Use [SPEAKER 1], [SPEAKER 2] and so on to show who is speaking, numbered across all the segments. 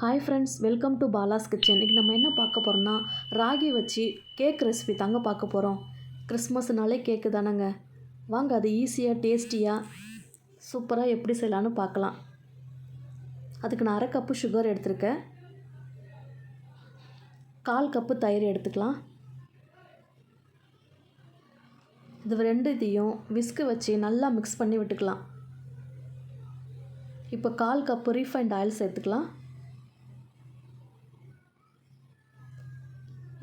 [SPEAKER 1] Hi friends welcome to Bala's kitchen இன்றைக்கி நம்ம என்ன பார்க்க போகிறோம்னா ராகி வச்சு கேக் ரெசிபி தாங்க பார்க்க போகிறோம் கிறிஸ்மஸ்னாலே கேக்கு தானேங்க. வாங்க அது ஈஸியாக டேஸ்டியாக சூப்பராக எப்படி செய்யலான்னு பார்க்கலாம். அதுக்கு நான் அரை கப்பு சுகர் எடுத்திருக்கேன். கால் கப்பு தயிர் எடுத்துக்கலாம். இது ரெண்டு இதையும் விஸ்கு வச்சு நல்லா மிக்ஸ் பண்ணி விட்டுக்கலாம். இப்போ கால் கப்பு ரீஃபைண்ட் ஆயில் சேர்த்துக்கலாம்.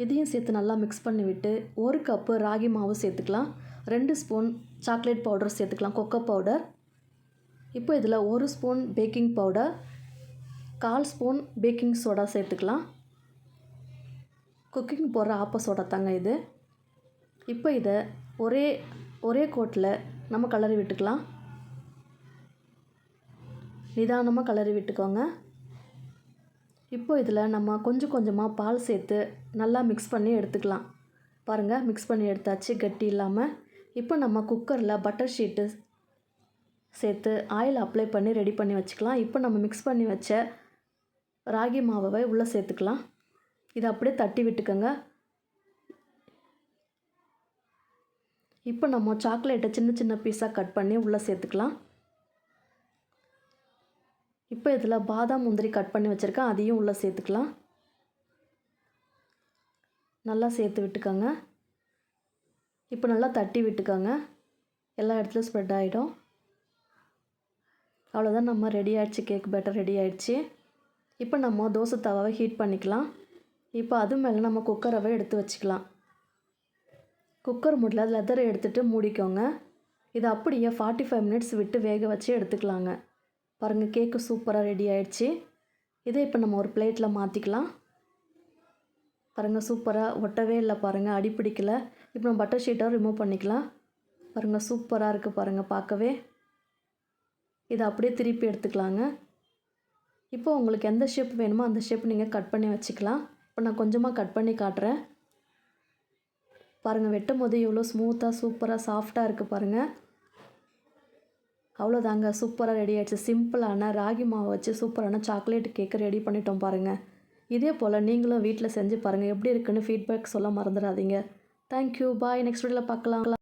[SPEAKER 1] இதையும் சேர்த்து நல்லா மிக்ஸ் பண்ணி விட்டு ஒரு கப்பு ராகி மாவு சேர்த்துக்கலாம். ரெண்டு ஸ்பூன் சாக்லேட் பவுடர் சேர்த்துக்கலாம். கொக்கோ பவுடர் இப்போ இதில் ஒரு ஸ்பூன் பேக்கிங் பவுடர் கால் ஸ்பூன் பேக்கிங் சோடா சேர்த்துக்கலாம். குக்கிங் போடுற ஆப்ப சோடா தாங்க இது. இப்போ இதை ஒரே ஒரே கோட்டில் நம்ம கலரி விட்டுக்கலாம். நிதானமாக கலரி விட்டுக்கோங்க. இப்போ இதில் நம்ம கொஞ்சம் கொஞ்சமாக பால் சேர்த்து நல்லா மிக்ஸ் பண்ணி எடுத்துக்கலாம். பாருங்கள் மிக்ஸ் பண்ணி எடுத்தாச்சு கட்டி இல்லாமல். இப்போ நம்ம குக்கரில் பட்டர் ஷீட்டு சேர்த்து ஆயில் அப்ளை பண்ணி ரெடி பண்ணி வச்சுக்கலாம். இப்போ நம்ம மிக்ஸ் பண்ணி வச்ச ராகி மாவை உள்ளே சேர்த்துக்கலாம். இதை அப்படியே தட்டி விட்டுக்கோங்க. இப்போ நம்ம சாக்லேட்டை சின்ன சின்ன பீஸாக கட் பண்ணி உள்ளே சேர்த்துக்கலாம். இப்போ இதில் பாதாம் முந்திரி கட் பண்ணி வச்சுருக்கேன் அதையும் உள்ளே சேர்த்துக்கலாம். நல்லா சேர்த்து விட்டுக்கோங்க. இப்போ நல்லா தட்டி விட்டுக்கோங்க. எல்லா இடத்துலையும் ஸ்ப்ரெட் ஆகிடும் அவ்வளோதான் நம்ம ரெடி ஆகிடுச்சு கேக் பேட்டர் ரெடி ஆகிடுச்சு இப்போ நம்ம தோசை தவாவை ஹீட் பண்ணிக்கலாம். இப்போ அது மேலே நம்ம குக்கரவை எடுத்து வச்சுக்கலாம். குக்கர் முடியல லெதரை எடுத்துகிட்டு மூடிக்கோங்க. இதை அப்படியே ஃபார்ட்டி ஃபைவ் மினிட்ஸ் விட்டு வேக வச்சு எடுத்துக்கலாங்க. பாருங்கள் கேக்கு சூப்பராக ரெடி ஆயிடுச்சு. இதை இப்போ நம்ம ஒரு பிளேட்டில் மாற்றிக்கலாம் பாருங்கள் சூப்பராக ஒட்டவே இல்லை பாருங்கள் அடிப்பிடிக்கலை. இப்போ நம்ம பட்டர் ஷீட்டை ரிமூவ் பண்ணிக்கலாம். பாருங்கள் சூப்பராக இருக்குது பாருங்கள் பார்க்கவே. இதை அப்படியே திருப்பி எடுத்துக்கலாங்க. இப்போ உங்களுக்கு எந்த ஷேப் வேணுமோ அந்த ஷேப் நீங்கள் கட் பண்ணி வச்சுக்கலாம். இப்போ நான் கொஞ்சமாக கட் பண்ணி காட்டுறேன். பாருங்கள் வெட்டும் போது எவ்வளோ ஸ்மூத்தாக சூப்பராக சாஃப்டாக இருக்குது பாருங்கள் அவ்வளோதாங்க சூப்பராக ரெடி ஆகிடுச்சு சிம்பிளான ராகி மாவு வச்சு சூப்பரான சாக்லேட் கேக்கு ரெடி பண்ணிட்டோம் பாருங்கள் இதே போல் நீங்களும் வீட்டில் செஞ்சு பாருங்கள் எப்படி இருக்குன்னு ஃபீட்பேக் சொல்ல மறந்துடாதீங்க. தேங்க்யூ பாய் நெக்ஸ்ட் வீடியோவில் பார்க்கலாம்.